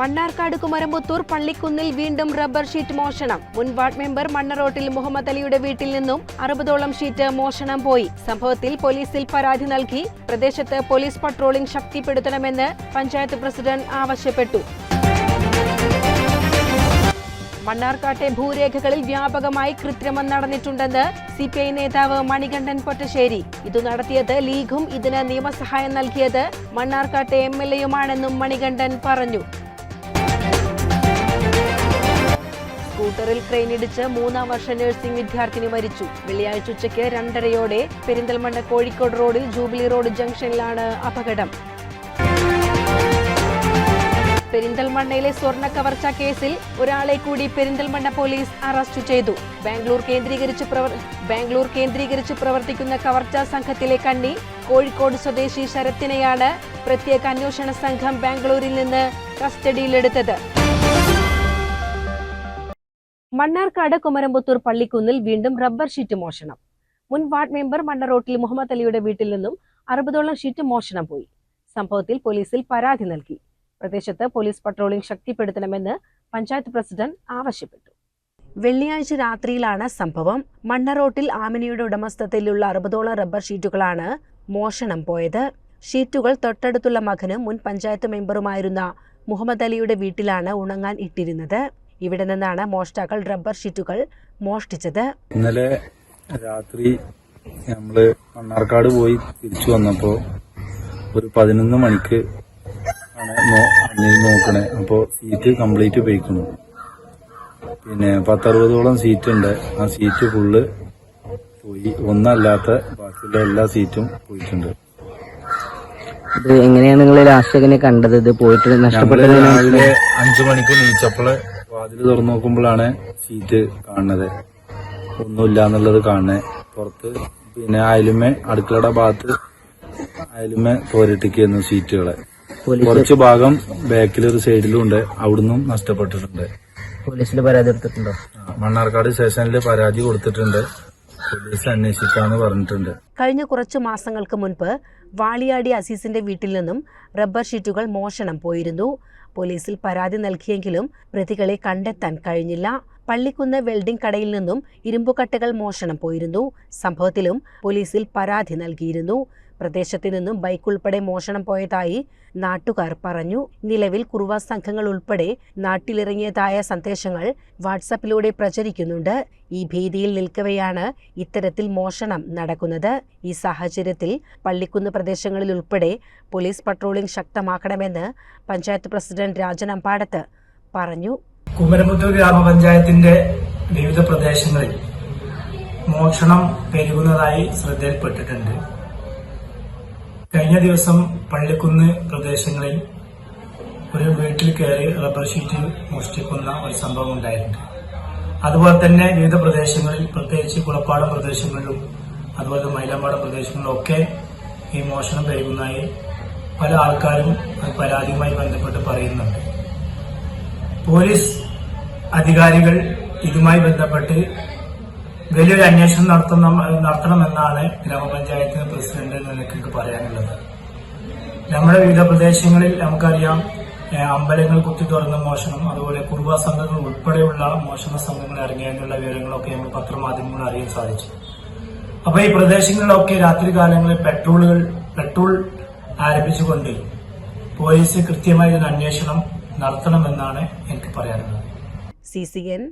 മണ്ണാർക്കാട് കുമരമ്പുത്തൂർ പള്ളിക്കുന്നിൽ വീണ്ടും rubber sheet മോഷണം. മുൻ വാർഡ് മെമ്പർ മണ്ണറോട്ടിൽ മുഹമ്മദ് അലിയുടെ വീട്ടിൽ നിന്നും അറുപതോളം ഷീറ്റ് മോഷണം പോയി. സംഭവത്തിൽ പോലീസിൽ പരാതി നൽകി. പ്രദേശത്ത് പോലീസ് പട്രോളിംഗ് ശക്തിപ്പെടുത്തണമെന്ന് പഞ്ചായത്ത് പ്രസിഡന്റ് ആവശ്യപ്പെട്ടു. മണ്ണാർക്കാട്ടെ ഭൂരേഖകളിൽ വ്യാപകമായി കൃത്രിമം നടന്നിട്ടുണ്ടെന്ന് സി പി ഐ നേതാവ് മണികണ്ഠൻ പൊറ്റശ്ശേരി. ഇത് നടത്തിയത് ലീഗും ഇതിന് നിയമസഹായം നൽകിയത് മണ്ണാർക്കാട്ടെ എം എൽ എയുമാണെന്നും മണികണ്ഠൻ പറഞ്ഞു. സ്കൂട്ടറിൽ ക്രെയിനിടിച്ച് മൂന്നാം വർഷ നഴ്സിംഗ് വിദ്യാർത്ഥിനി മരിച്ചു. വെള്ളിയാഴ്ച ഉച്ചയ്ക്ക് രണ്ടരയോടെ പെരിന്തൽമണ്ണ കോഴിക്കോട് റോഡിൽ ജൂബിലി റോഡ് ജംഗ്ഷനിലാണ് അപകടം. പെരിന്തൽമണ്ണയിലെ സ്വർണ കവർച്ച കേസിൽ ഒരാളെ കൂടി പെരിന്തൽമണ്ണ പോലീസ് അറസ്റ്റ് ചെയ്തു. ബാംഗ്ലൂർ കേന്ദ്രീകരിച്ച് ബാംഗ്ലൂർ കേന്ദ്രീകരിച്ച് പ്രവർത്തിക്കുന്ന കവർച്ച സംഘത്തിലെ കണ്ണി കോഴിക്കോട് സ്വദേശി ശരത്തിനെയാണ് പ്രത്യേക അന്വേഷണ സംഘം ബാംഗ്ലൂരിൽ നിന്ന് കസ്റ്റഡിയിലെടുത്തത്. മണ്ണാർക്കാട് കുമരമ്പത്തൂർ പള്ളിക്കുന്നിൽ വീണ്ടും റബ്ബർ ഷീറ്റ് മോഷണം. മുൻ വാർഡ് മെമ്പർ മണ്ണറോട്ടിൽ മുഹമ്മദ് അലിയുടെ വീട്ടിൽ നിന്നും അറുപതോളം ഷീറ്റ് മോഷണം പോയി. സംഭവത്തിൽ പോലീസിൽ പരാതി നൽകി. പ്രദേശത്ത് പോലീസ് പട്രോളിംഗ് ശക്തിപ്പെടുത്തണമെന്ന് പഞ്ചായത്ത് പ്രസിഡന്റ് ആവശ്യപ്പെട്ടു. വെള്ളിയാഴ്ച രാത്രിയിലാണ് സംഭവം. മണ്ണറോട്ടിൽ ആമിനിയുടെ ഉടമസ്ഥതയിലുള്ള അറുപതോളം റബ്ബർ ഷീറ്റുകളാണ് മോഷണം പോയത്. ഷീറ്റുകൾ തൊട്ടടുത്തുള്ള മകനും മുൻ പഞ്ചായത്ത് മെമ്പറുമായിരുന്ന മുഹമ്മദ് അലിയുടെ വീട്ടിലാണ് ഉണങ്ങാൻ ഇട്ടിരുന്നത്. ഇവിടെ നിന്നാണ് മോഷ്ടാക്കൾ റബ്ബർ ഷീറ്റുകൾ മോഷ്ടിച്ചത്. ഇന്നലെ രാത്രി നമ്മൾ മണ്ണാർക്കാട് പോയി തിരിച്ചു വന്നപ്പോ ഒരു പതിനൊന്ന് മണിക്ക് ആണ് നോക്കണേ. അപ്പോ സീറ്റ് കംപ്ലീറ്റ് പോയിക്കുന്നു പിന്നെ പത്തറുപതോളം സീറ്റ് ഉണ്ട്. ആ സീറ്റ് ഫുള്ള് പോയി. ഒന്നല്ലാത്ത ബാക്കിയുള്ള എല്ലാ സീറ്റും പോയിട്ടുണ്ട്. ഇത് എങ്ങനെയാണ് നിങ്ങൾ ലാസ്റ്റ് എങ്ങനെ കണ്ടത്? ഇത് പോയിട്ട് നഷ്ടപ്പെട്ടത് രാവിലെ അഞ്ചു മണിക്ക് നീച്ചപ്പോൾ വാതിൽ തുറന്നു നോക്കുമ്പോഴാണ് സീറ്റ് കാണുന്നത്. ഒന്നുമില്ല എന്നുള്ളത് കാണുന്നത്. പുറത്ത് പിന്നെ അയലുമേ അടുക്കളയുടെ ഭാഗത്ത് അയലുമേ തോരിട്ടിക്കുന്നു സീറ്റുകളെ. കുറച്ച് ഭാഗം ബാക്കിൽ ഒരു സൈഡിലും ഉണ്ട്. അവിടുന്നും നഷ്ടപ്പെട്ടിട്ടുണ്ട്. പോലീസിൽ പരാതി കൊടുത്തിട്ടുണ്ടോ? മണ്ണാർക്കാട് സ്റ്റേഷനിൽ പരാതി കൊടുത്തിട്ടുണ്ട്. പോലീസ് അന്വേഷിക്കാന്ന് പറഞ്ഞിട്ടുണ്ട്. കഴിഞ്ഞ കുറച്ച് മാസങ്ങൾക്ക് മുൻപ് വാളിയാടി അസീസിന്റെ വീട്ടിൽ നിന്നും റബ്ബർ ഷീറ്റുകൾ മോഷണം പോയിരുന്നു. പോലീസിൽ പരാതി നൽകിയെങ്കിലും പ്രതികളെ കണ്ടെത്താൻ കഴിഞ്ഞില്ല. പള്ളിക്കുന്ന് വെൽഡിംഗ് കടയിൽ നിന്നും ഇരുമ്പുകട്ടകൾ മോഷണം പോയിരുന്നു. സംഭവത്തിലും പോലീസിൽ പരാതി നൽകിയിരുന്നു. പ്രദേശത്തു നിന്നും ബൈക്ക് ഉൾപ്പെടെ മോഷണം പോയതായി നാട്ടുകാർ പറഞ്ഞു നിലവിൽ കുറുവ സംഘങ്ങൾ ഉൾപ്പെടെ നാട്ടിലിറങ്ങിയതായ സന്ദേശങ്ങൾ വാട്സാപ്പിലൂടെ പ്രചരിക്കുന്നുണ്ട്. ഈ ഭീതിയിൽ നിൽക്കവെയാണ് ഇത്തരത്തിൽ മോഷണം നടക്കുന്നത്. ഈ സാഹചര്യത്തിൽ പള്ളിക്കുന്ന് പ്രദേശങ്ങളിൽ ഉൾപ്പെടെ പോലീസ് പട്രോളിംഗ് ശക്തമാക്കണമെന്ന് പഞ്ചായത്ത് പ്രസിഡന്റ് രാജൻ അമ്പാടത്ത് പറഞ്ഞു. കുമരമുത്തൂർ ഗ്രാമപഞ്ചായത്തിന്റെ വിവിധ പ്രദേശങ്ങളിൽ മോഷണം പെരുകുന്നതായി ശ്രദ്ധയിൽപ്പെട്ടിട്ടുണ്ട്. കഴിഞ്ഞ ദിവസം പള്ളിക്കുന്ന് പ്രദേശങ്ങളിൽ ഒരു വീട്ടിൽ കയറി റബ്ബർ ഷീറ്റ് മോഷ്ടിക്കുന്ന ഒരു സംഭവം ഉണ്ടായിട്ടുണ്ട്. അതുപോലെ തന്നെ വിവിധ പ്രദേശങ്ങളിൽ പ്രത്യേകിച്ച് കുളപ്പാടം പ്രദേശങ്ങളിലും അതുപോലെ മൈലമ്പാടം പ്രദേശങ്ങളിലും ഒക്കെ ഈ മോഷണം പെരുകുന്നതായി പല ആൾക്കാരും പരാതിയുമായി ബന്ധപ്പെട്ട് പറയുന്നുണ്ട്. പോലീസ് അധികാരികൾ ഇതുമായി ബന്ധപ്പെട്ട് വലിയൊരു അന്വേഷണം നടത്തുന്ന നടത്തണമെന്നാണ് ഗ്രാമപഞ്ചായത്തിന് പ്രസിഡന്റ് എന്ന നിലയ്ക്ക് പറയാനുള്ളത്. നമ്മുടെ വിവിധ പ്രദേശങ്ങളിൽ നമുക്കറിയാം അമ്പലങ്ങൾ കുത്തി തുറന്ന മോഷണം അതുപോലെ കുടുംബ സംഘങ്ങൾ ഉൾപ്പെടെയുള്ള മോഷണ സംഘങ്ങൾ ഇറങ്ങിയതിനുള്ള വിവരങ്ങളൊക്കെ നമ്മൾ പത്രമാധ്യമങ്ങളിൽ അറിയാൻ സാധിച്ചു. അപ്പൊ ഈ പ്രദേശങ്ങളിലൊക്കെ രാത്രി കാലങ്ങളിൽ പെട്രോളുകൾ പെട്രോൾ ആരംഭിച്ചുകൊണ്ട് പോലീസ് കൃത്യമായി ഒരു അന്വേഷണം നടത്തണമെന്നാണ് എനിക്ക് പറയാനുള്ളത്. C C N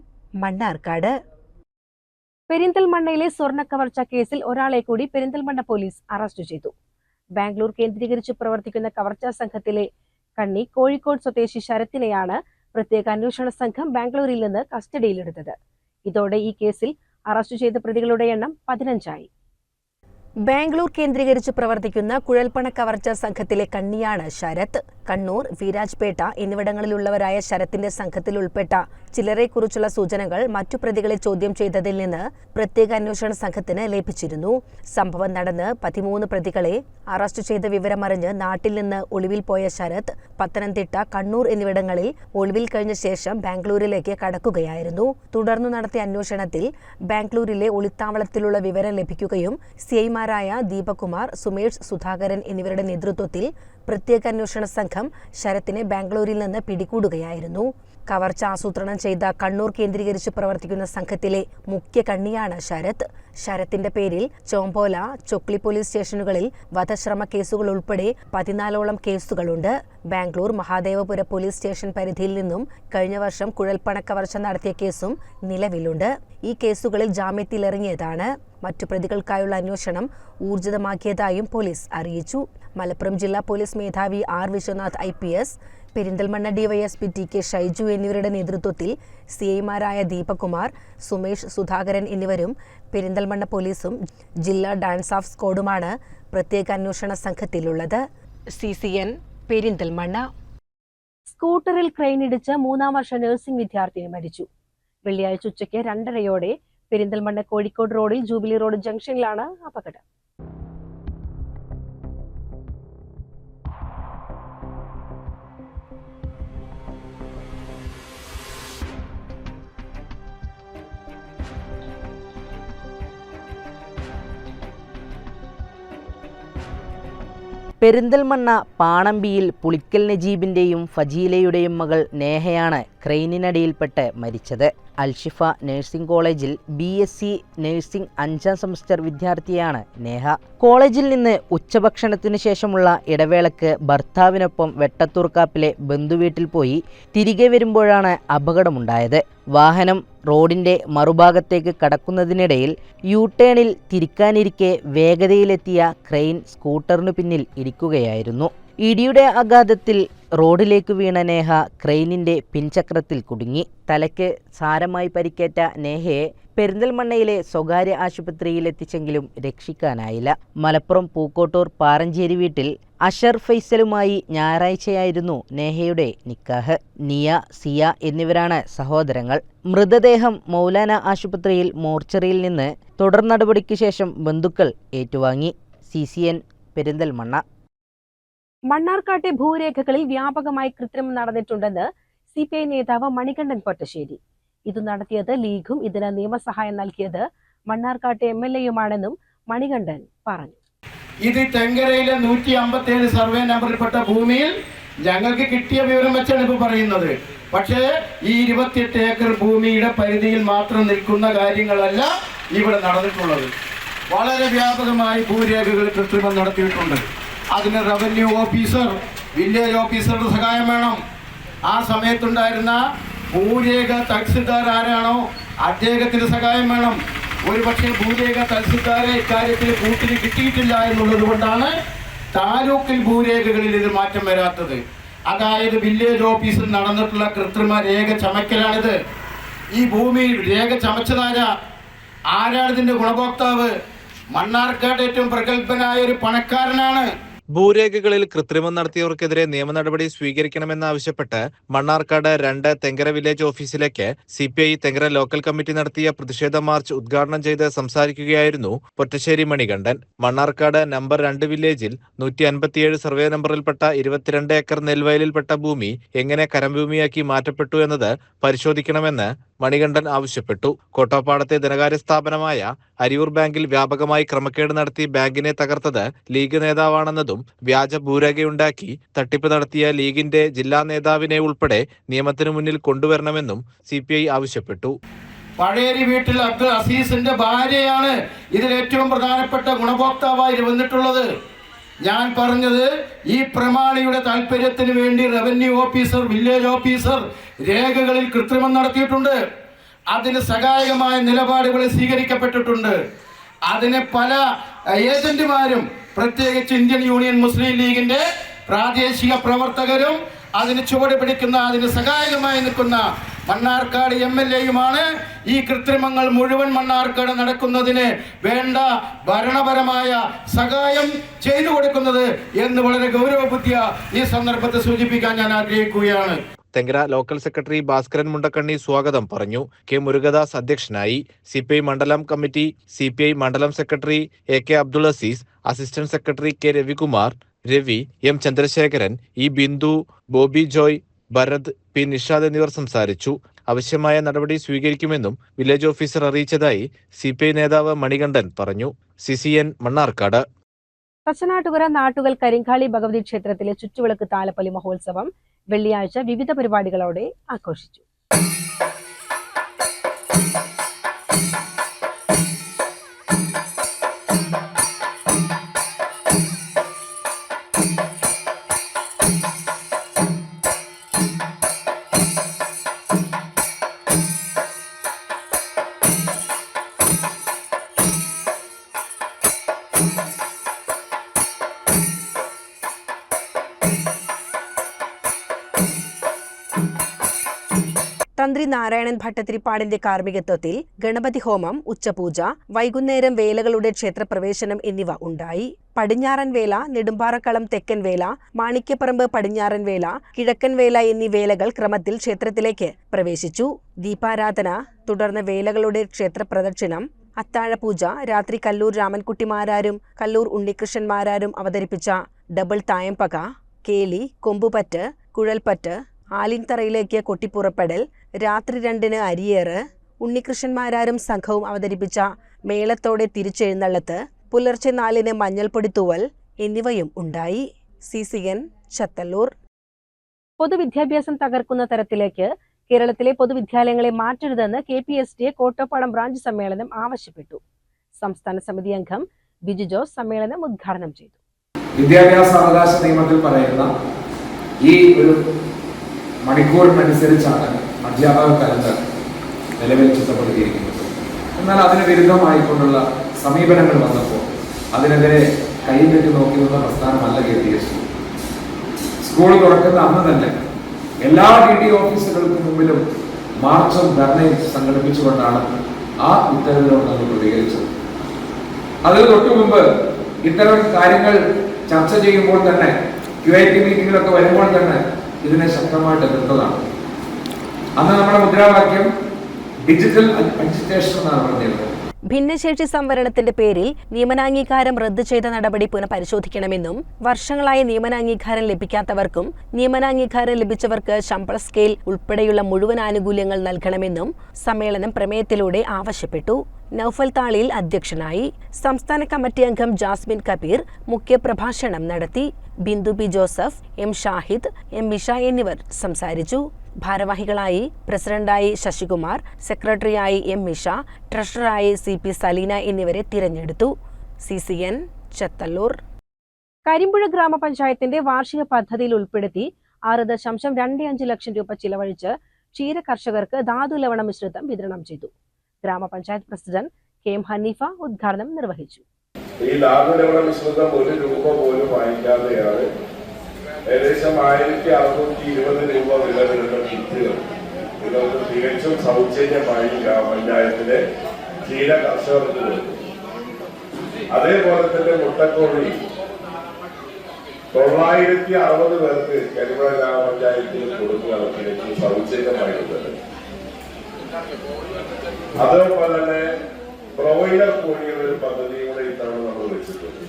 Mannarkkad. പെരിന്തൽമണ്ണയിലെ സ്വർണ കവർച്ച കേസിൽ ഒരാളെ കൂടി പെരിന്തൽമണ്ണ പോലീസ് അറസ്റ്റ് ചെയ്തു. ബാംഗ്ലൂർ കേന്ദ്രീകരിച്ച് പ്രവർത്തിക്കുന്ന കവർച്ചാ സംഘത്തിലെ കണ്ണി കോഴിക്കോട് സ്വദേശി ശരത്തിനെയാണ് പ്രത്യേക അന്വേഷണ സംഘം ബാംഗ്ലൂരിൽ നിന്ന് കസ്റ്റഡിയിലെടുത്തത്. ഇതോടെ ഈ കേസിൽ അറസ്റ്റ് ചെയ്ത പ്രതികളുടെ എണ്ണം പതിനഞ്ചായി. ബാംഗ്ലൂർ കേന്ദ്രീകരിച്ച് പ്രവർത്തിക്കുന്ന കുഴൽപ്പണ കവർച്ച സംഘത്തിലെ കണ്ണിയാണ് ശരത്. കണ്ണൂർ വീരാജ്പേട്ട എന്നിവിടങ്ങളിലുള്ളവരായ ശരത്തിന്റെ സംഘത്തിൽ ഉൾപ്പെട്ട ചിലരെക്കുറിച്ചുള്ള സൂചനകൾ മറ്റു പ്രതികളെ ചോദ്യം ചെയ്തതിൽ നിന്ന് പ്രത്യേക അന്വേഷണ സംഘത്തിന് ലഭിച്ചിരുന്നു. സംഭവം നടന്ന് പതിമൂന്ന് പ്രതികളെ അറസ്റ്റ് ചെയ്ത വിവരമറിഞ്ഞ് നാട്ടിൽ നിന്ന് ഒളിവിൽ പോയ ശരത് പത്തനംതിട്ട കണ്ണൂർ എന്നിവിടങ്ങളിൽ ഒളിവിൽ കഴിഞ്ഞ ശേഷം ബാംഗ്ലൂരിലേക്ക് കടക്കുകയായിരുന്നു. തുടർന്ന് നടത്തിയ അന്വേഷണത്തിൽ ബാംഗ്ലൂരിലെ ഒളിത്താവളത്തിലുള്ള വിവരം ലഭിക്കുകയും സിഐമാരായ ദീപകുമാർ സുമേഷ് സുധാകരൻ എന്നിവരുടെ നേതൃത്വത്തിൽ പ്രത്യേക അന്വേഷണ സംഘം ശരത്തിനെ ബാംഗ്ലൂരിൽ നിന്ന് പിടികൂടുകയായിരുന്നു. കവർച്ച ആസൂത്രണം ചെയ്ത കണ്ണൂർ കേന്ദ്രീകരിച്ച് പ്രവർത്തിക്കുന്ന സംഘത്തിലെ മുഖ്യ കണ്ണിയാണ് ശരത്. ശരത്തിന്റെ പേരിൽ ചോമ്പോല ചൊക്ലി പോലീസ് സ്റ്റേഷനുകളിൽ വധശ്രമ കേസുകൾ ഉൾപ്പെടെ പതിനാലോളം കേസുകളുണ്ട്. ബാംഗ്ലൂർ മഹാദേവപുര പോലീസ് സ്റ്റേഷൻ പരിധിയിൽ നിന്നും കഴിഞ്ഞ വർഷം കുഴൽപ്പണ കവർച്ച നടത്തിയ കേസും നിലവിലുണ്ട്. ഈ കേസുകളിൽ ജാമ്യത്തിലിറങ്ങിയതാണ്. മറ്റു പ്രതികൾക്കായുള്ള അന്വേഷണം ഊർജിതമാക്കിയതായും പോലീസ് അറിയിച്ചു. മലപ്പുറം ജില്ലാ പോലീസ് മേധാവി R Viswanath I P S Perinthalmanna DYSP T K Shaiju എന്നിവരുടെ നേതൃത്വത്തിൽ സി ഐമാരായ ദീപകുമാർ സുമേഷ് സുധാകരൻ എന്നിവരും പെരിന്തൽമണ്ണ പോലീസും ജില്ലാ ഡാൻസ് ഓഫ് സ്ക്വാഡുമാണ് പ്രത്യേക അന്വേഷണ സംഘത്തിലുള്ളത്. C C N Perinthalmanna. സ്കൂട്ടറിൽ ക്രെയിൻ ഇടിച്ച് മൂന്നാം വർഷ നഴ്സിംഗ് വിദ്യാർത്ഥിനി മരിച്ചു. വെള്ളിയാഴ്ച ഉച്ചയ്ക്ക് രണ്ടരയോടെ പെരിന്തൽമണ്ണ കോഴിക്കോട് റോഡിൽ ജൂബിലി റോഡ് ജംഗ്ഷനിലാണ് അപകടം. പെരിന്തൽമണ്ണ പാണമ്പിയിൽ പുളിക്കൽ നജീബിന്റെയും ഫജീലയുടെയും മകൾ നേഹയാണ് ക്രെയിനിനടിയിൽപ്പെട്ട് മരിച്ചത്. അൽഷിഫ നഴ്സിംഗ് കോളേജിൽ ബി എസ് സി നഴ്സിംഗ് അഞ്ചാം സെമസ്റ്റർ വിദ്യാർത്ഥിയാണ് നേഹ. കോളേജിൽ നിന്ന് ഉച്ചഭക്ഷണത്തിനു ശേഷമുള്ള ഇടവേളക്ക് ഭർത്താവിനൊപ്പം വെട്ടത്തൂർക്കാപ്പിലെ ബന്ധുവീട്ടിൽ പോയി തിരികെ വരുമ്പോഴാണ് അപകടമുണ്ടായത്. വാഹനം റോഡിന്റെ മറുഭാഗത്തേക്ക് കടക്കുന്നതിനിടയിൽ യൂട്ടേണിൽ ടേണിൽ തിരിക്കാനിരിക്കെ വേഗതയിലെത്തിയ ക്രെയിൻ സ്കൂട്ടറിനു പിന്നിൽ ഇരിക്കുകയായിരുന്നു. ഇടിയുടെ ആഘാതത്തിൽ റോഡിലേക്ക് വീണ നേഹ ക്രെയിനിന്റെ പിൻചക്രത്തിൽ കുടുങ്ങി. തലയ്ക്ക് സാരമായി പരിക്കേറ്റ നേഹയെ പെരിന്തൽമണ്ണയിലെ സ്വകാര്യ ആശുപത്രിയിൽ എത്തിച്ചെങ്കിലും രക്ഷിക്കാനായില്ല. മലപ്പുറം പൂക്കോട്ടൂർ പാറഞ്ചേരി വീട്ടിൽ അഷർ ഫൈസലുമായി ഞായറാഴ്ചയായിരുന്നു നേഹയുടെ നിക്കാഹ്. നിയ സിയ എന്നിവരാണ് സഹോദരങ്ങൾ. മൃതദേഹം മൗലാന ആശുപത്രിയിൽ മോർച്ചറിയിൽ നിന്ന് തുടർ നടപടിക്ക് ശേഷം ബന്ധുക്കൾ ഏറ്റുവാങ്ങി. C C N Perinthalmanna. മണ്ണാർക്കാട്ടെ ഭൂരേഖകളിൽ വ്യാപകമായി കൃത്രിമം നടന്നിട്ടുണ്ടെന്ന് സി പി ഐ നേതാവ് മണികണ്ഠൻ പൊറ്റശ്ശേരി. ഇത് നടത്തിയത് ലീഗും ഇതിന് നിയമസഹായം നൽകിയത് മണ്ണാർക്കാട്ടെ എം എൽ എയുമാണെന്നും മണികണ്ഠൻ പറഞ്ഞു. ഇത് തെങ്കരയിലെ നൂറ്റി അമ്പത്തി ഏഴ് സർവേ നമ്പറിൽപ്പെട്ട ഭൂമിയിൽ ഞങ്ങൾക്ക് കിട്ടിയ വിവരം വെച്ചാണ് ഇപ്പോൾ പറയുന്നത്. പക്ഷേ ഈ ഇരുപത്തിയെട്ട് ഏക്കർ ഭൂമിയുടെ പരിധിയിൽ മാത്രം നിൽക്കുന്ന കാര്യങ്ങളല്ല ഇവിടെ നടന്നിട്ടുള്ളത്. വളരെ വ്യാപകമായി ഭൂരേഖകൾ കൃത്രിമം നടത്തിയിട്ടുണ്ട്. അതിന് റവന്യൂ ഓഫീസർ വില്ലേജ് ഓഫീസറുടെ സഹായം വേണം. ആ സമയത്തുണ്ടായിരുന്ന ഭൂരേഖ തഹസിൽദാർ ആരാണോ അദ്ദേഹത്തിന് സഹായം വേണം. ഒരുപക്ഷെ ഭൂരേഖ തഹസിൽദാരെ ഇക്കാര്യത്തിൽ കൂട്ടിന് കിട്ടിയിട്ടില്ല എന്നുള്ളത് കൊണ്ടാണ് താലൂക്കിൽ ഭൂരേഖകളിൽ ഇത് മാറ്റം വരാത്തത്. അതായത് വില്ലേജ് ഓഫീസിൽ നടന്നിട്ടുള്ള കൃത്രിമ രേഖ ചമയ്ക്കലാണിത്. ഈ ഭൂമി രേഖ ചമച്ചതാരാ? ആരാണ് ഗുണഭോക്താവ്? മണ്ണാർക്കാട് ഏറ്റവും പ്രഗത്ഭനായ ഒരു പണക്കാരനാണ്. ഭൂരേഖകളിൽ കൃത്രിമം നടത്തിയവർക്കെതിരെ നിയമ നടപടി സ്വീകരിക്കണമെന്നാവശ്യപ്പെട്ട് മണ്ണാർക്കാട് രണ്ട് തെങ്കര വില്ലേജ് ഓഫീസിലേക്ക് C P I Thenkara local committee നടത്തിയ പ്രതിഷേധ മാർച്ച് ഉദ്ഘാടനം ചെയ്ത് സംസാരിക്കുകയായിരുന്നു പൊറ്റശ്ശേരി മണികണ്ഠൻ. മണ്ണാർക്കാട് നമ്പർ രണ്ട് വില്ലേജിൽ നൂറ്റി അൻപത്തിയേഴ് സർവേ നമ്പറിൽപ്പെട്ട ഇരുപത്തിരണ്ട് ഏക്കർ നെൽവയലിൽപ്പെട്ട ഭൂമി എങ്ങനെ കരംഭൂമിയാക്കി മാറ്റപ്പെട്ടു എന്നത് പരിശോധിക്കണമെന്ന് മണികണ്ഠൻ ആവശ്യപ്പെട്ടു. കോട്ടപ്പാടത്തെ ധനകാര്യ സ്ഥാപനമായ അരിയൂർ ബാങ്കിൽ വ്യാപകമായി ക്രമക്കേട് നടത്തി ബാങ്കിനെ തകർത്തത് ലീഗ് നേതാവാണെന്നതും വ്യാജ ഭൂരേഖയുണ്ടാക്കി തട്ടിപ്പ് നടത്തിയ ലീഗിന്റെ ജില്ലാ നേതാവിനെ ഉൾപ്പെടെ നിയമത്തിനു മുന്നിൽ കൊണ്ടുവരണമെന്നും സി ആവശ്യപ്പെട്ടു. പഴയരി വീട്ടിൽ അബ്ദുൽ അസീസിന്റെ ഭാര്യയാണ് ഇതിൽ ഏറ്റവും പ്രധാനപ്പെട്ട ഗുണഭോക്താവായി വന്നിട്ടുള്ളത്. ഞാൻ പറഞ്ഞത് ഈ പ്രമാണിയുടെ താല്പര്യത്തിന് വേണ്ടി റവന്യൂ ഓഫീസർ വില്ലേജ് ഓഫീസർ രേഖകളിൽ കൃത്രിമം നടത്തിയിട്ടുണ്ട്. അതിന് സഹായകമായ നിലപാടുകൾ സ്വീകരിക്കപ്പെട്ടിട്ടുണ്ട്. അതിന് പല ഏജന്റുമാരും പ്രത്യേകിച്ച് ഇന്ത്യൻ യൂണിയൻ മുസ്ലിം ലീഗിന്റെ പ്രാദേശിക പ്രവർത്തകരും അതിന് ചുവട് പിടിക്കുന്ന അതിന് സഹായകമായി നിൽക്കുന്ന മണ്ണാർക്കാട് എം എൽ എയുമാണ് ഈ കൃത്രിമങ്ങൾ മുഴുവൻ മണ്ണാർക്കാട് നടക്കുന്നതിന് വേണ്ട ഭരണപരമായ സഹായം ചെയ്തു കൊടുക്കുന്നത് എന്ന് വളരെ ഗൗരവബുദ്ധിയ ഈ സന്ദർഭത്തെ സൂചിപ്പിക്കാൻ ഞാൻ ആഗ്രഹിക്കുകയാണ്. തെങ്കര ലോക്കൽ സെക്രട്ടറി ഭാസ്കരൻ മുണ്ടക്കണ്ണി സ്വാഗതം പറഞ്ഞു. കെ മുരുകദാസ് അധ്യക്ഷനായി സി പി ഐ മണ്ഡലം കമ്മിറ്റി സി പി ഐ മണ്ഡലം secretary A K Abdul Azeez assistant secretary K Ravikumar Ravi M Chandrasekharan E Bindu Bobby Joy Bharath P Nishad എന്നിവർ സംസാരിച്ചു. ആവശ്യമായ നടപടി സ്വീകരിക്കുമെന്നും വില്ലേജ് ഓഫീസർ അറിയിച്ചതായി സി പി ഐ നേതാവ് മണികണ്ഠൻ പറഞ്ഞു. C C N Mannarkkad. Kachanattukara Nattukal Karinkali Bhagavathi ക്ഷേത്രത്തിലെ ചുറ്റുവിളക്ക് താലപ്പൊലി മഹോത്സവം വെള്ളിയാഴ്ച വിവിധ പരിപാടികളോടെ ആഘോഷിച്ചു. നാരായണൻ ഭട്ടത്തിരിപ്പാടിന്റെ കാർമ്മികത്വത്തിൽ ഗണപതി ഹോമം ഉച്ചപൂജ വൈകുന്നേരം വേലകളുടെ ക്ഷേത്രപ്രവേശനം എന്നിവ ഉണ്ടായി. പടിഞ്ഞാറൻ വേല നെടുമ്പാറക്കളം തെക്കൻ വേല മാണിക്യപ്പറമ്പ് പടിഞ്ഞാറൻ വേല കിഴക്കൻ വേല എന്നീ വേലകൾ ക്രമത്തിൽ ക്ഷേത്രത്തിലേക്ക് പ്രവേശിച്ചു. ദീപാരാധന തുടർന്ന് വേലകളുടെ ക്ഷേത്ര പ്രദക്ഷിണം അത്താഴപൂജ രാത്രി കല്ലൂർ രാമൻകുട്ടിമാരാരും കല്ലൂർ ഉണ്ണികൃഷ്ണന്മാരാരും അവതരിപ്പിച്ച ഡബിൾ തായംപക കേളി കൊമ്പുപറ്റ് കുഴൽപ്പറ്റ് ആലിൻതറയിലേക്ക് കൊട്ടിപ്പുറപ്പെടൽ രാത്രി രണ്ടിന് അരിയേറ്. ഉണ്ണികൃഷ്ണന്മാരാരും സംഘവും അവതരിപ്പിച്ച മേളത്തോടെ തിരിച്ചെഴുന്നള്ളത്ത് പുലർച്ചെ നാലിന് മഞ്ഞൾപ്പൊടി തൂവൽ എന്നിവയും ഉണ്ടായി. C C N Chathallur. പൊതുവിദ്യാഭ്യാസം തകർക്കുന്ന തരത്തിലേക്ക് കേരളത്തിലെ പൊതുവിദ്യാലയങ്ങളെ മാറ്റരുതെന്ന് K P S T A Kottappadam branch സമ്മേളനം ആവശ്യപ്പെട്ടു. സംസ്ഥാന സമിതി അംഗം ബിജു ജോസ് സമ്മേളനം ഉദ്ഘാടനം ചെയ്തു. വിദ്യാഭ്യാസ അവകാശ നിയമത്തിൽ പറയുന്ന ഈ ഒരു മണിക്കൂറിനനുസരിച്ചാണ് അധ്യാപക കലണ്ടർ നിലവിൽ ചിട്ടപ്പെടുത്തിയിരിക്കുന്നത് എന്നാൽ അതിന് വിരുദ്ധമായിക്കൊണ്ടുള്ള സമീപനങ്ങൾ വന്നപ്പോൾ അതിനെതിരെ കൈ കൈകെട്ടി നോക്കി നിന്ന പ്രസ്ഥാനമല്ല കെ പി എസ്. സ്കൂൾ തുറക്കുന്ന അന്ന് തന്നെ എല്ലാ ഡി ഡി ഓഫീസുകൾക്ക് മുമ്പിലും മാർച്ചും ധർണയും സംഘടിപ്പിച്ചുകൊണ്ടാണ് ആ ഉത്തരവിനോട് നമ്മൾ പ്രതികരിച്ചത്. അതിന് തൊട്ടു മുമ്പ് ഇത്തരം കാര്യങ്ങൾ ചർച്ച ചെയ്യുമ്പോൾ തന്നെ ക്യു ഐ ടി മീറ്റിംഗിലൊക്കെ വരുമ്പോൾ തന്നെ ഇതിനെ ശക്തമായിട്ട് എതിർത്തതാണ്. അന്ന് നമ്മുടെ മുദ്രാവാക്യം ഡിജിറ്റൽ ഭിന്നശേഷി സംവരണത്തിന്റെ പേരിൽ നിയമനാംഗീകാരം റദ്ദു ചെയ്ത നടപടി പുനഃപരിശോധിക്കണമെന്നും വർഷങ്ങളായി നിയമനാംഗീകാരം ലഭിക്കാത്തവർക്കും നിയമനാംഗീകാരം ലഭിച്ചവർക്ക് ശമ്പള സ്കെയിൽ ഉൾപ്പെടെയുള്ള മുഴുവൻ ആനുകൂല്യങ്ങൾ നൽകണമെന്നും സമ്മേളനം പ്രമേയത്തിലൂടെ ആവശ്യപ്പെട്ടു. നൌഫൽ താളിയിൽ അധ്യക്ഷനായി സംസ്ഥാന കമ്മിറ്റി അംഗം ജാസ്മിൻ കബീർ മുഖ്യപ്രഭാഷണം നടത്തി. Bindu B Joseph M Shahid M Misha എന്നിവർ സംസാരിച്ചു. ഭാരവാഹികളായി പ്രസിഡന്റായി ശശികുമാർ സെക്രട്ടറിയായി എം മിഷ ട്രഷററായി സി പി സലീന എന്നിവരെ തിരഞ്ഞെടുത്തു. C C N Chathallur. Karimpuzha ഗ്രാമപഞ്ചായത്തിന്റെ വാർഷിക പദ്ധതിയിൽ ഉൾപ്പെടുത്തി ആറ് ദശാംശം രണ്ട് അഞ്ച് ലക്ഷം രൂപ ചിലവഴിച്ച് ക്ഷീര കർഷകർക്ക് ധാതു ലവണ മിശ്രിതം വിതരണം ചെയ്തു. ഗ്രാമപഞ്ചായത്ത് പ്രസിഡന്റ് കെ എം ഹനീഫ ഉദ്ഘാടനം നിർവഹിച്ചു. ഈ ലാഭലവണ മിശ്രിതം ഒരു രൂപ പോലും വാങ്ങിക്കാതെയാണ് ഏകദേശം ആയിരത്തി അറുന്നൂറ്റി ഇരുപത് രൂപ വില വരുന്ന കിറ്റുകൾ ഇതൊന്ന് തികച്ചും സൗജന്യമായി ഗ്രാമപഞ്ചായത്തിലെ ക്ഷീര കർഷകർക്ക് കൊടുക്കും. അതേപോലെ തന്നെ മുട്ടക്കോഴി. തൊള്ളായിരത്തി അറുപത് പേർക്ക് കരിമല ഗ്രാമപഞ്ചായത്തിൽ കൊടുക്കുകയാണ് തികച്ചും സൗജന്യമായിട്ടുള്ളത് അതേപോലെ തന്നെ ബ്രോയിലർ ഒരു പദ്ധതി കൂടെ ഇത്തവണ നമ്മൾ വെച്ചിട്ടുണ്ട്.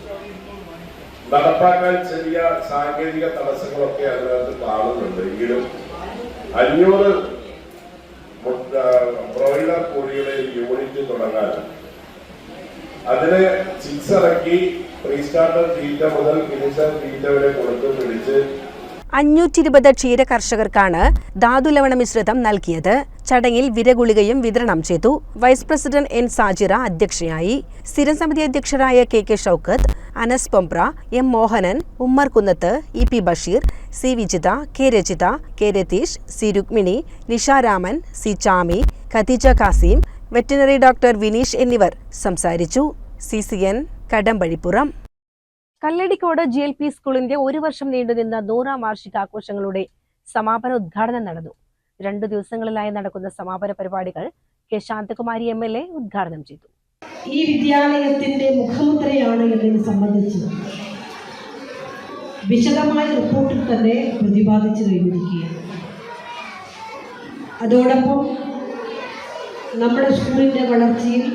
നടപ്പാക്കാൻ ചെറിയ സാങ്കേതിക തടസ്സങ്ങളൊക്കെ അതിനകത്ത് കാണുന്നുണ്ട്. എങ്കിലും അഞ്ഞൂറ് ബ്രോയിലർ കോഴികളെ യൂണിറ്റ് തുടങ്ങാൻ അതിന് ചിക്സ് ഇറക്കി പ്രീ സ്റ്റാർട്ടർ തീറ്റ മുതൽ ഫിനിഷർ തീറ്റ വരെ കൊടുത്തു പിടിച്ച് അഞ്ഞൂറ്റി ഇരുപത് ക്ഷീര കർഷകർക്കാണ് ധാതുലവണ മിശ്രിതം നൽകിയത്. ചടങ്ങിൽ വിരഗുളികയും വിതരണം ചെയ്തു. വൈസ് പ്രസിഡന്റ് എൻ സാജിറ അധ്യക്ഷയായി. സ്ഥിരം സമിതി അധ്യക്ഷരായ K K Shoukath Anas Pompra M Mohanan Ummer Kunnath E P Basheer C Vijitha K Rajitha K Ratheesh C Rukmini Nisharaman C Chami Khadeeja Kasim veterinary doctor Vineesh എന്നിവർ സംസാരിച്ചു. C C N Kadampazhipuram. Kalladikode G L P സ്കൂളിന്റെ ഒരു വർഷം നീണ്ടുനിന്ന നൂറാം വാർഷികാഘോഷങ്ങളുടെ സമാപന ഉദ്ഘാടനം നടന്നു. രണ്ടു ദിവസങ്ങളിലായി നടക്കുന്ന സമാപന പരിപാടികൾ K Shanthakumari M L A ഉദ്ഘാടനം ചെയ്തു. ഈ വിദ്യാലയത്തിന്റെ മുഖമുദ്രയാണ് എന്നതിനെ സംബന്ധിച്ച് വിശദമായ റിപ്പോർട്ടിൽ തന്നെ പ്രതിപാദിച്ചു കഴിഞ്ഞിരിക്കുകയാണ്. അതോടൊപ്പം നമ്മുടെ സ്കൂളിന്റെ വളർച്ചയിൽ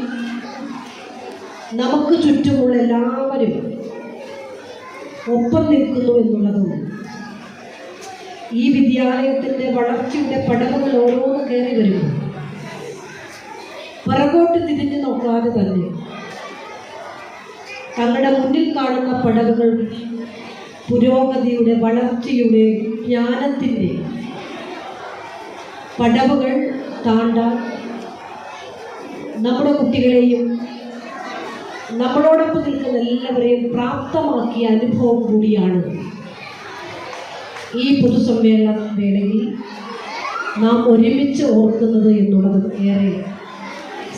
നമുക്ക് ചുറ്റുമുള്ള എല്ലാവരും ഒപ്പം നിൽക്കുന്നു എന്നുള്ളതും ഈ വിദ്യാലയത്തിന്റെ വളർച്ചയുടെ പടവുകൾ ഓരോന്ന് കയറി വരും പുറകോട്ട് തിരിഞ്ഞു നോക്കാതെ തന്നെ തങ്ങളുടെ മുന്നിൽ കാണുന്ന പടവുകൾ പുരോഗതിയുടെ വളർച്ചയുടെ ജ്ഞാനത്തിന്റെ പടവുകൾ താണ്ടാൻ നമ്മുടെ കുട്ടികളെയും നമ്മളോടൊപ്പം നിൽക്കുന്ന എല്ലാവരെയും പ്രാപ്തമാക്കിയ അനുഭവം കൂടിയാണ് ഈ പൊതുസമ്മേളന വേളയിൽ നാം ഒരുമിച്ച് ഓർക്കുന്നത് എന്നുള്ളത് ഏറെ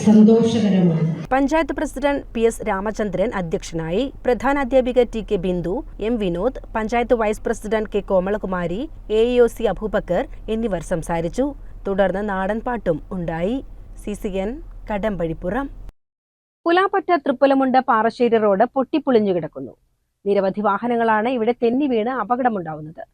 സന്തോഷകരമാണ്. Panchayat president P S Ramachandran അധ്യക്ഷനായി പ്രധാന അധ്യാപിക T K Bindu M Vinod panchayat vice president K Komalakumari A E O C Aboobacker എന്നിവർ സംസാരിച്ചു. തുടർന്ന് നാടൻപാട്ടും ഉണ്ടായി. C C N Kadampazhipuram. Pulappatta Thrippulamund Parassery road പൊട്ടിപ്പൊളിഞ്ഞു കിടക്കുന്നു. നിരവധി വാഹനങ്ങളാണ് ഇവിടെ തെന്നി വീണ് അപകടമുണ്ടാവുന്നത്.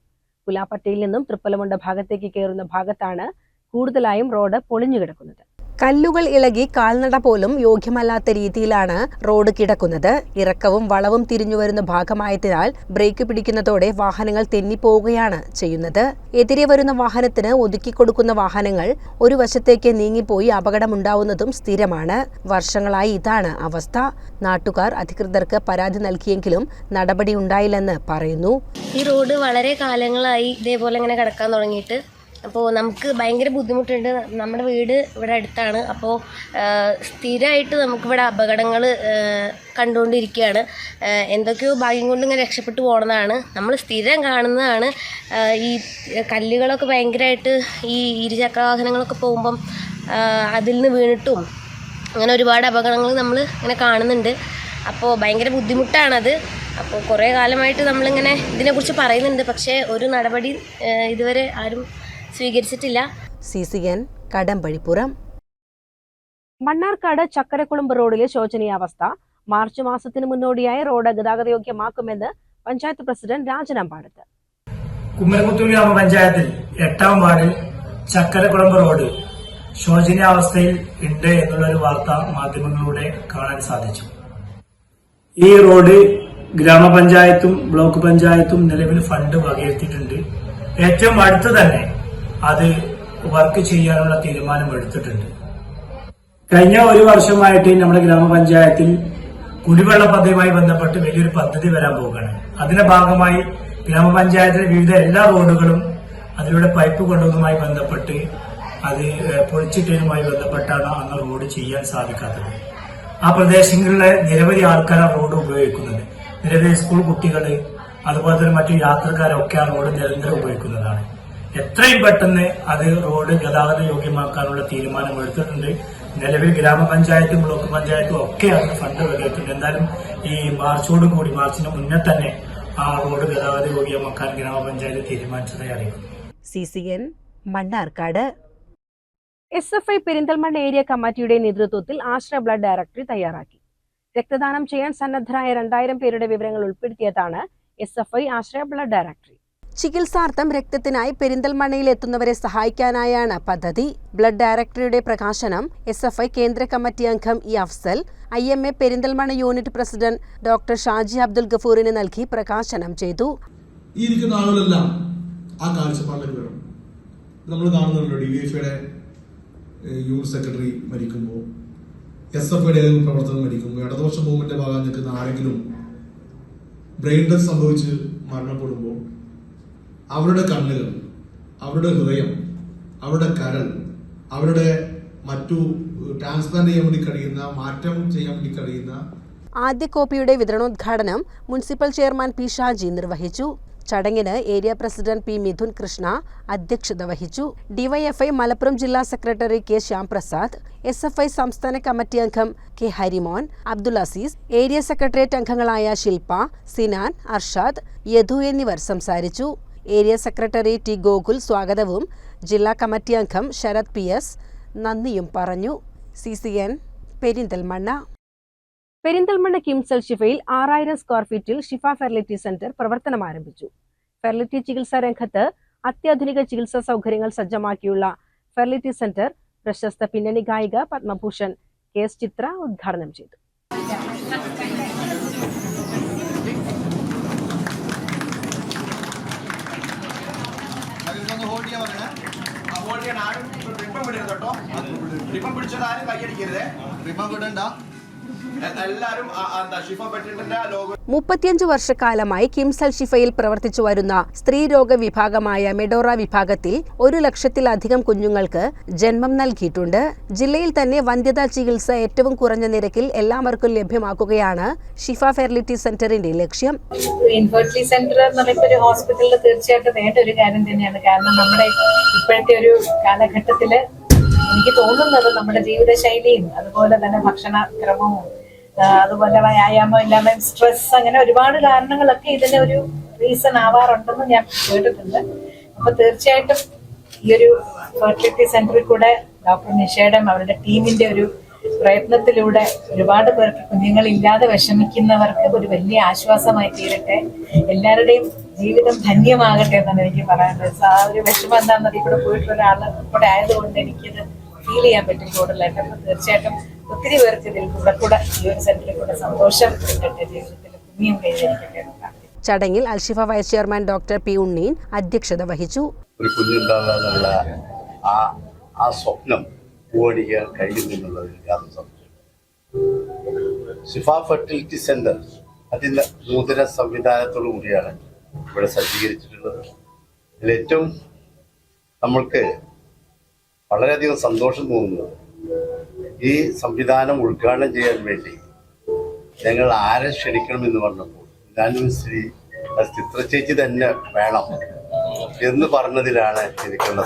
പുലാപ്പറ്റയിൽ നിന്നും തൃപ്പലമുണ്ട ഭാഗത്തേക്ക് കയറുന്ന ഭാഗത്താണ് കൂടുതലായും റോഡ് പൊളിഞ്ഞു കിടക്കുന്നത് കല്ലുകൾ ഇളകി കാൽനട പോലും യോഗ്യമല്ലാത്ത രീതിയിലാണ് റോഡ് കിടക്കുന്നത്. ഇറക്കവും വളവും തിരിഞ്ഞു വരുന്ന ഭാഗമായതിനാൽ ബ്രേക്ക് പിടിക്കുന്നതോടെ വാഹനങ്ങൾ തെന്നിപ്പോവുകയാണ് ചെയ്യുന്നത്. എതിരെ വരുന്ന വാഹനത്തിന് ഒതുക്കിക്കൊടുക്കുന്ന വാഹനങ്ങൾ ഒരു വശത്തേക്ക് നീങ്ങിപ്പോയി അപകടമുണ്ടാവുന്നതും സ്ഥിരമാണ്. വർഷങ്ങളായി ഇതാണ് അവസ്ഥ. നാട്ടുകാർ അധികൃതർക്ക് പരാതി നൽകിയെങ്കിലും നടപടി ഉണ്ടായില്ലെന്ന് പറയുന്നു. ഈ റോഡ് വളരെ കാലങ്ങളായി ഇതേപോലെ ഇങ്ങനെ കിടക്കാൻ തുടങ്ങിയിട്ട് അപ്പോൾ നമുക്ക് ഭയങ്കര ബുദ്ധിമുട്ടുണ്ട്. നമ്മുടെ വീട് ഇവിടെ അടുത്താണ്. അപ്പോൾ സ്ഥിരമായിട്ട് നമുക്കിവിടെ അപകടങ്ങൾ കണ്ടുകൊണ്ടിരിക്കുകയാണ്. എന്തൊക്കെയോ ഭാഗ്യം കൊണ്ട് ഇങ്ങനെ രക്ഷപ്പെട്ടു പോകുന്നതാണ് നമ്മൾ സ്ഥിരം കാണുന്നതാണ് ഈ കല്ലുകളൊക്കെ ഭയങ്കരമായിട്ട് ഈ ഇരുചക്ര വാഹനങ്ങളൊക്കെ പോകുമ്പം അതിൽ നിന്ന് വീണിട്ടും അങ്ങനെ ഒരുപാട് അപകടങ്ങൾ നമ്മൾ ഇങ്ങനെ കാണുന്നുണ്ട്. അപ്പോൾ ഭയങ്കര ബുദ്ധിമുട്ടാണത്. അപ്പോൾ കുറേ കാലമായിട്ട് നമ്മളിങ്ങനെ ഇതിനെക്കുറിച്ച് പറയുന്നുണ്ട്. പക്ഷേ ഒരു നടപടി ഇതുവരെ ആരും സ്വീകരിച്ചിട്ടില്ല. C C N Kadampazhipuram. Mannarkkad Chakkarakulamb റോഡിലെ ശോചനീയാവസ്ഥ മാർച്ച് മാസത്തിന് മുന്നോടിയായി റോഡ് ഗതാഗതയോഗ്യമാക്കുമെന്ന് പഞ്ചായത്ത് പ്രസിഡന്റ് രാജനമ്പാടത്ത് കുമരകുത്തൂർ ഗ്രാമപഞ്ചായത്തിൽ എട്ടാം വാർഡിൽ ചക്കരക്കുളമ്പ് റോഡ് ശോചനീയാവസ്ഥയിൽ ഉണ്ട് എന്നുള്ളൊരു വാർത്ത മാധ്യമങ്ങളിലൂടെ കാണാൻ സാധിച്ചു. ഈ റോഡ് ഗ്രാമപഞ്ചായത്തും ബ്ലോക്ക് പഞ്ചായത്തും നിലവിൽ ഫണ്ട് വകയിരുത്തിയിട്ടുണ്ട്. ഏറ്റവും അടുത്ത് തന്നെ അത് വർക്ക് ചെയ്യാനുള്ള തീരുമാനം എടുത്തിട്ടുണ്ട്. കഴിഞ്ഞ ഒരു വർഷമായിട്ട് നമ്മുടെ ഗ്രാമപഞ്ചായത്തിൽ കുടിവെള്ള പദ്ധതിയുമായി ബന്ധപ്പെട്ട് വലിയൊരു പദ്ധതി വരാൻ പോവുകയാണ്. അതിന്റെ ഭാഗമായി ഗ്രാമപഞ്ചായത്തിലെ വിവിധ എല്ലാ റോഡുകളും അതിലൂടെ പൈപ്പ് കൊണ്ടുവന്നതുമായി ബന്ധപ്പെട്ട് അത് പൊളിച്ചിട്ടതുമായി ബന്ധപ്പെട്ടാണ് അന്ന് റോഡ് ചെയ്യാൻ സാധിക്കാത്തത്. ആ പ്രദേശങ്ങളിലെ നിരവധി ആൾക്കാർ ആ റോഡ് ഉപയോഗിക്കുന്നത്. നിരവധി സ്കൂൾ കുട്ടികൾ അതുപോലെ തന്നെ മറ്റു യാത്രക്കാരൊക്കെ ആ റോഡ് നിരന്തരം ഉപയോഗിക്കുന്നതാണ്. എത്രയും പെട്ടെന്ന് അത് റോഡ് ഗതാഗത യോഗ്യമാക്കാനുള്ള തീരുമാനം എടുത്തിട്ടുണ്ട്. നിലവിൽ ഗ്രാമപഞ്ചായത്തും ബ്ലോക്ക് പഞ്ചായത്തും ഒക്കെ അതിന് ഫണ്ട് വകയിരുത്തുന്നുണ്ട് എന്തായാലും ഈ മാർച്ചോട് കൂടി മാർച്ചിന് മുന്നേ തന്നെ ആ റോഡ് ഗതാഗത യോഗ്യമാക്കാൻ ഗ്രാമപഞ്ചായത്ത് തീരുമാനിച്ചതായി അറിയിക്കുന്നു. C C N Mannarkkad. S F I Perinthalmanna area കമ്മിറ്റിയുടെ നേതൃത്വത്തിൽ ആശ്രയ ബ്ലഡ് ഡയറക്ടറി തയ്യാറാക്കി. രക്തദാനം ചെയ്യാൻ സന്നദ്ധരായ രണ്ടായിരം പേരുടെ വിവരങ്ങൾ ഉൾപ്പെടുത്തിയതാണ് S F I Ashraya blood directory. ചികിത്സാർത്ഥം രക്തത്തിനായി പെരിന്തൽമണ്ണയിൽ എത്തുന്നവരെ സഹായിക്കാനായാണ് പദ്ധതി. ബ്ലഡ് ഡയറക്ടറിയുടെ പ്രകാശനം എസ് എഫ് ഐ കേന്ദ്ര കമ്മിറ്റി അംഗം E Afsal I M A Perinthalmanna unit president doctor Shaji Abdul ഗഫൂറിന് നൽകി പ്രകാശനം ചെയ്തു. ആ നമ്മൾ സെക്രട്ടറി എസ് എഫ് ഐയുടെ ഏതെങ്കിലും പ്രവർത്തനം മരിക്കുമ്പോൾ ഇടതുപക്ഷ മൂവ്മെന്റിന്റെ ഭാഗം നിൽക്കുന്ന ആരെങ്കിലും ബ്രെയിൻ ഡെത്ത് സംഭവിച്ച് മരണപ്പെടുമ്പോൾ അവരുടെ കണ്ണുകൾ അവരുടെ ഹൃദയം അവരുടെ കരൾ അവരുടെ മറ്റു ട്രാൻസ്പ്ലാന്റ് ചെയ്യാൻ വേണ്ടി കഴിയുന്ന മാറ്റം ചെയ്യാൻ വേണ്ടി കഴിയുന്ന ആദ്യ കോപ്പിയുടെ വിതരണോദ്ഘാടനം മുനിസിപ്പൽ ചെയർമാൻ പി ഷാജി നിർവഹിച്ചു. ചടങ്ങിന് area president P Mithun Krishna അധ്യക്ഷത വഹിച്ചു. ഡിവൈഎഫ്ഐ മലപ്പുറം ജില്ലാ secretary K Shyamprasad S F I സംസ്ഥാന കമ്മിറ്റി അംഗം K Harimon Abdul Azeez area secretariat അംഗങ്ങളായ ശില്പ സിനാൻ അർഷാദ് യദു എന്നിവർ സംസാരിച്ചു. ഏരിയ സെക്രട്ടറി ടി ഗോകുൽ സ്വാഗതവും ജില്ലാ കമ്മിറ്റി അംഗം ശരത് പി എസ് നന്ദിയും പറഞ്ഞു. C C N Perinthalmanna. Perinthalmanna KIMS al ഷിഫയിൽ ആറായിരം സ്ക്വയർ ഫീറ്റിൽ ഷിഫ ഫെർലിറ്റി സെന്റർ പ്രവർത്തനം ആരംഭിച്ചു. ഫെർലിറ്റി ചികിത്സാ രംഗത്ത് അത്യാധുനിക ചികിത്സാ സൗകര്യങ്ങൾ സജ്ജമാക്കിയുള്ള ഫെർലിറ്റി സെന്റർ പ്രശസ്ത പിന്നണി ഗായിക പത്മഭൂഷൺ കെ എസ് ചിത്ര ഉദ്ഘാടനം ചെയ്തു. റിബൺ പിടിച്ചത് ആരും കൈയടിക്കരുത്. റിബൺ വിടണ്ട. മുപ്പത്തിയഞ്ച് വർഷക്കാലമായി കിംസൽ ഷിഫയിൽ പ്രവർത്തിച്ചു വരുന്ന സ്ത്രീരോഗ വിഭാഗമായ മെഡോറ വിഭാഗത്തിൽ ഒരു ലക്ഷത്തിലധികം കുഞ്ഞുങ്ങൾക്ക് ജന്മം നൽകിയിട്ടുണ്ട്. ജില്ലയിൽ തന്നെ വന്ധ്യതാ ചികിത്സ ഏറ്റവും കുറഞ്ഞ നിരക്കിൽ എല്ലാവർക്കും ലഭ്യമാക്കുകയാണ് ഷിഫ ഫെർലിറ്റി സെന്ററിന്റെ ലക്ഷ്യം. ഇൻഫെർട്ടിലിറ്റി സെന്റർ ഒരു ഹോസ്പിറ്റലിൽ തീർച്ചയായിട്ടും വേണ്ട ഒരു കാര്യം തന്നെയാണ്. കാരണം നമ്മുടെ ഇപ്പോഴത്തെ ഒരു കാലഘട്ടത്തിൽ എനിക്ക് തോന്നുന്നത് നമ്മുടെ ജീവിതശൈലിയും അതുപോലെ തന്നെ ഭക്ഷണക്രമവും ആ, അതുപോലെ വ്യായാമം ഇല്ലാതെ സ്ട്രെസ് അങ്ങനെ ഒരുപാട് കാരണങ്ങളൊക്കെ ഇതിന് ഒരു റീസൺ ആവാറുണ്ടെന്ന് ഞാൻ കേട്ടിട്ടുണ്ട്. അപ്പൊ തീർച്ചയായിട്ടും ഈ ഒരു ഫെർട്ടിലിറ്റി സെന്ററിൽ കൂടെ ഡോക്ടർ നിഷയുടെ അവരുടെ ടീമിന്റെ ഒരു പ്രയത്നത്തിലൂടെ ഒരുപാട് പേർക്ക് കുഞ്ഞുങ്ങളില്ലാതെ വിഷമിക്കുന്നവർക്ക് ഒരു വലിയ ആശ്വാസമായി തീരട്ടെ. എല്ലാവരുടെയും ജീവിതം ധന്യമാകട്ടെ എന്നാണ് എനിക്ക് പറയാനുള്ളത്. ആ ഒരു വിഷമം എന്താണെന്നത് ഇവിടെ പോയിട്ടുള്ള ഒരാൾ കൂടെ ആയതുകൊണ്ട് എനിക്കിത് ഫീൽ ചെയ്യാൻ പറ്റും കൂടുതലായിട്ട്. അപ്പൊ തീർച്ചയായിട്ടും ഒത്തിരി പേർക്ക് ഇതിൽ കൂടെ കൂടെ ഈ ഒരു സെന്ററിൽ കൂടെ സന്തോഷം കിട്ടട്ടെ ജീവിതത്തിൽ പുണ്യം കൈവരിക്കട്ടെ ചടങ്ങിൽ Alshifa vice chairman doctor P Unneen അധ്യക്ഷത വഹിച്ചു. ഒരു കുഞ്ഞുണ്ടാകാനുള്ള ആ ആ സ്വപ്നം ഓടിക്കാൻ കഴിയുമെന്നുള്ളതിൽ യാതൊരു സംശയം ഷിഫ ഫെർട്ടിലിറ്റി സെന്റർ അതിന്റെ നൂതന സംവിധാനത്തോടു കൂടിയാണ് ഇവിടെ സജ്ജീകരിച്ചിട്ടുള്ളത്. അതിലേറ്റവും ഏറ്റവും നമ്മൾക്ക് വളരെയധികം സന്തോഷം തോന്നുന്നത് ഈ സംവിധാനം ഉദ്ഘാടനം ചെയ്യാൻ വേണ്ടി ഞങ്ങൾ ആരെ ക്ഷണിക്കണമെന്ന് പറഞ്ഞപ്പോൾ ഞാനും ശ്രീ ചിത്രചേച്ചി തന്നെ വേണം എന്ന് പറഞ്ഞതിലാണ് എനിക്കുള്ള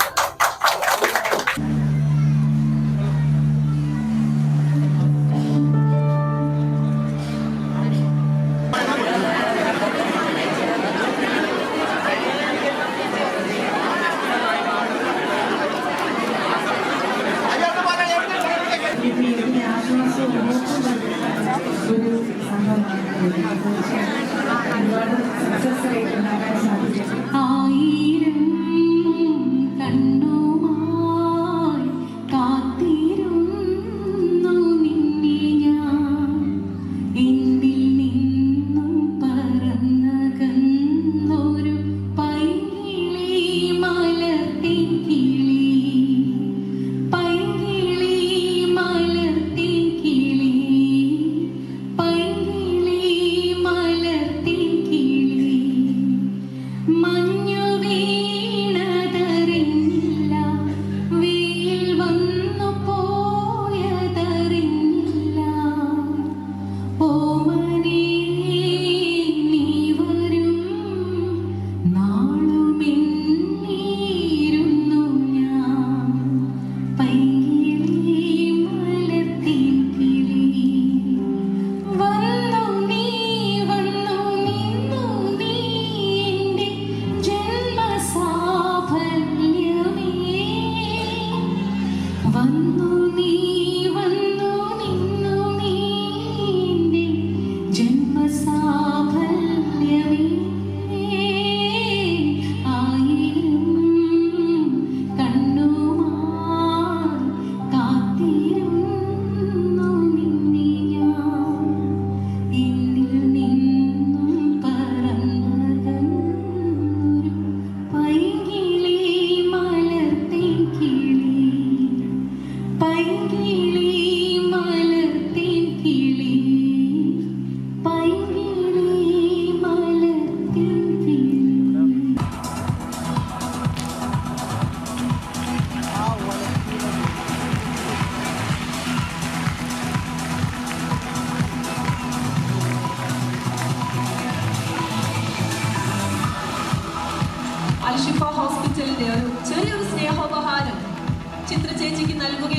ചേച്ചിക്ക്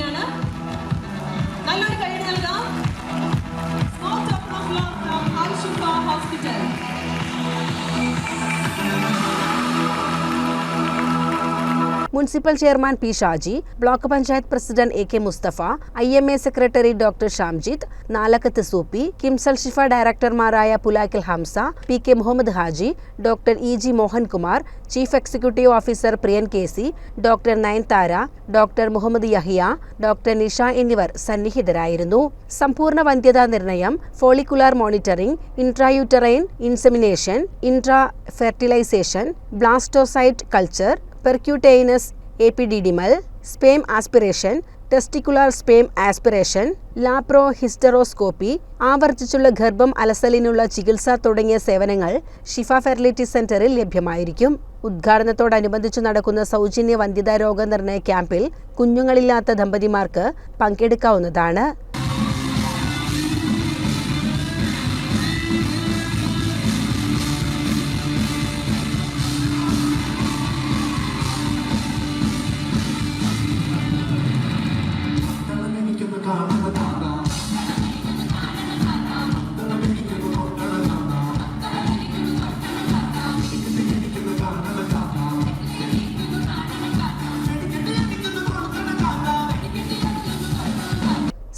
municipal chairman P Shaji block panchayat president A K Musthafa I M A secretary doctor Shamjith Nalakath Soopy KIMS al Shifa ഡയറക്ടർമാരായ Pulakkil Hamsa P K Muhammad Haji doctor E G Mohankumar chief executive officer Priyan K C doctor Nayanthara doctor Muhammad Yahiya doctor Nisha എന്നിവർ സന്നിഹിതരായിരുന്നു. സമ്പൂർണ വന്ധ്യതാ നിർണയം follicular monitoring intrauterine insemination intra fertilisation blastocyte culture percutaneous epididymal sperm aspiration testicular sperm aspiration laparo hysteroscopy ആവർത്തിച്ചുള്ള ഗർഭം അലസലിനുള്ള ചികിത്സ തുടങ്ങിയ സേവനങ്ങൾ ഷിഫ ഫെർലിറ്റി സെന്ററിൽ ലഭ്യമായിരിക്കും. ഉദ്ഘാടനത്തോടനുബന്ധിച്ച് നടക്കുന്ന സൗജന്യ വന്ധ്യതാ രോഗനിർണയ ക്യാമ്പിൽ കുഞ്ഞുങ്ങളില്ലാത്ത ദമ്പതിമാർക്ക് പങ്കെടുക്കാവുന്നതാണ്.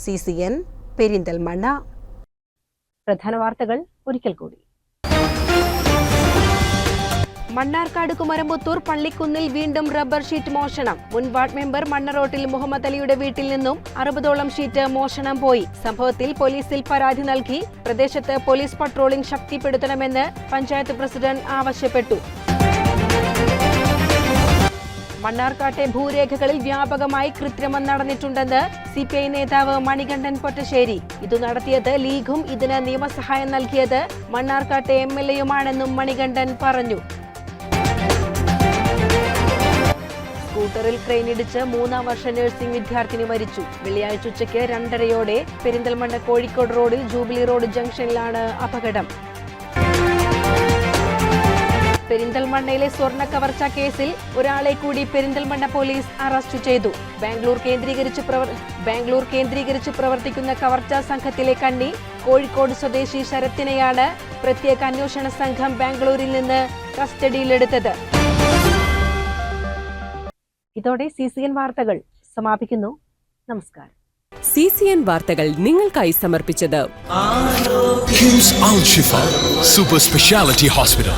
C C N Perinthalmanna. പ്രധാന വാർത്തകൾ ഒരിക്കൽ കൂടി. മണ്ണാർക്കാട് കുമരമ്പത്തൂർ പള്ളിക്കുന്നിൽ വീണ്ടും റബ്ബർ ഷീറ്റ് മോഷണം. മുൻ വാർഡ് മെമ്പർ മണ്ണറോട്ടിൽ മുഹമ്മദ് അലിയുടെ വീട്ടിൽ നിന്നും അറുപതോളം ഷീറ്റ് മോഷണം പോയി. സംഭവത്തിൽ പോലീസിൽ പരാതി നൽകി. പ്രദേശത്ത് പോലീസ് പട്രോളിംഗ് ശക്തിപ്പെടുത്തണമെന്ന് പഞ്ചായത്ത് പ്രസിഡന്റ് ആവശ്യപ്പെട്ടു. മണ്ണാർക്കാട്ടെ ഭൂരേഖകളിൽ വ്യാപകമായി കൃത്രിമം നടന്നിട്ടുണ്ടെന്ന് സി പി ഐ നേതാവ് മണികണ്ഠൻ പൊറ്റശ്ശേരി. ഇതു നടത്തിയത് ലീഗും ഇതിന് നിയമസഹായം നൽകിയത് മണ്ണാർക്കാട്ടെ എം എൽ എയുമാണെന്നും മണികണ്ഠൻ പറഞ്ഞു. സ്കൂട്ടറിൽ ക്രെയിനിടിച്ച് മൂന്നാം വർഷ നഴ്സിംഗ് വിദ്യാർത്ഥിനി മരിച്ചു. വെള്ളിയാഴ്ച ഉച്ചയ്ക്ക് രണ്ടരയോടെ പെരിന്തൽമണ്ണ കോഴിക്കോട് റോഡിൽ ജൂബിലി റോഡ് ജംഗ്ഷനിലാണ് അപകടം. പെരിന്തൽമണ്ണയിലെ സ്വർണ കവർച്ച കേസിൽ ഒരാളെ കൂടി പെരിന്തൽമണ്ണ പോലീസ് അറസ്റ്റ് ചെയ്തു. ബാംഗ്ലൂർ കേന്ദ്രീകരിച്ച് ബാംഗ്ലൂർ കേന്ദ്രീകരിച്ച് പ്രവർത്തിക്കുന്ന കവർച്ച സംഘത്തിലെ കണ്ണി കോഴിക്കോട് സ്വദേശി ശരത്തിനെയാണ് പ്രത്യേക അന്വേഷണ സംഘം ബാംഗ്ലൂരിൽ നിന്ന് കസ്റ്റഡിയിലെടുത്തത്. ഇതോടെ സി സി എൻ വാർത്തകൾ സമാപിക്കുന്നു. നമസ്കാരം. സി സി എൻ വാർത്തകൾ നിങ്ങൾക്കായി സമർപ്പിച്ചത് സൂപ്പർ സ്പെഷ്യാലിറ്റി ഹോസ്പിറ്റൽ